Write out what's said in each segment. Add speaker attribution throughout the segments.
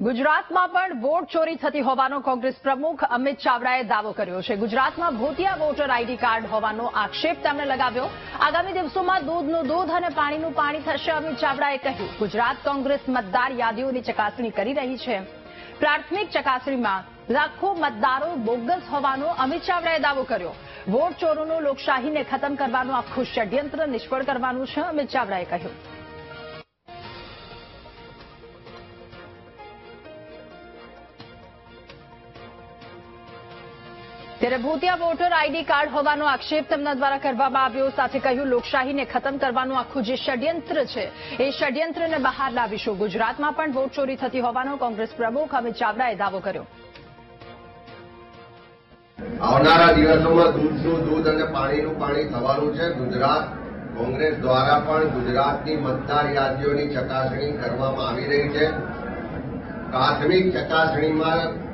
Speaker 1: ગુજરાતમાં પણ વોટ ચોરી થતી હોવાનો કોંગ્રેસ પ્રમુખ અમિત ચાવડાએ દાવો કર્યો છે. ગુજરાતમાં ભૂતિયા વોટર આઈડી કાર્ડ હોવાનો આક્ષેપ તેમણે લગાવ્યો. આગામી દિવસોમાં દૂધનું દૂધ અને પાણીનું પાણી થશે, અમિત ચાવડાએ કહ્યું. ગુજરાત કોંગ્રેસ મતદાર યાદીઓની ચકાસણી કરી રહી છે. પ્રાથમિક ચકાસણીમાં લાખો મતદારો બોગસ હોવાનો અમિત ચાવડાએ દાવો કર્યો. વોટ ચોરોનું લોકશાહીને ખતમ કરવાનું આખું ષડયંત્ર નિષ્ફળ કરવાનું છે, અમિત ચાવડાએ કહ્યું. ત્યારે ભૂતિયા વોટર આઈડી કાર્ડ હોવાનો આક્ષેપ તેમના દ્વારા કરવામાં આવ્યો. સાથે કહ્યું, લોકશાહીને ખતમ કરવાનું આખું જે ષડયંત્ર છે, એ ષડયંત્રને બહાર લાવીશું. ગુજરાતમાં પણ વોટ ચોરી થતી હોવાનો કોંગ્રેસ પ્રમુખ અમિત ચાવડાએ દાવો કર્યો.
Speaker 2: આવનારા દિવસોમાં દૂધનું દૂધ અને પાણીનું પાણી થવાનું છે. ગુજરાત કોંગ્રેસ દ્વારા પણ ગુજરાતની મતદાર યાદીઓની ચકાસણી કરવામાં આવી રહી છે. પ્રાથમિક ચકાસણીમાં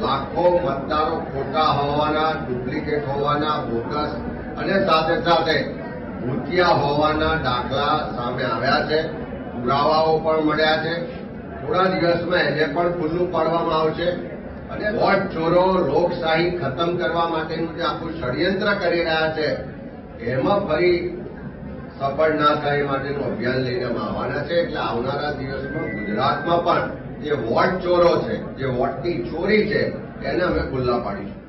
Speaker 2: લાખો મતદારો ખોટા હોવાના, ડુપ્લિકેટ હોવાના, બોગસ અને સાથે સાથે ભૂતિયા હોવાના દાખલા સામે આવ્યા છે. પુરાવાઓ પણ મળ્યા છે. થોડા દિવસમાં એને પણ ખુલ્લું પાડવામાં આવશે. અને વોટ ચોરો લોકશાહી ખતમ કરવા માટેનું જે આખું ષડયંત્ર કરી રહ્યા છે, એમાં ફરી સફળ ના થાય માટેનું અભિયાન લઈને આવવાના છે. એટલે આવનારા દિવસમાં ગુજરાતમાં પણ જે વોટ ચોરો છે જે વોટની ચોરી છે એને અમે ખુલ્લા પાડીશું.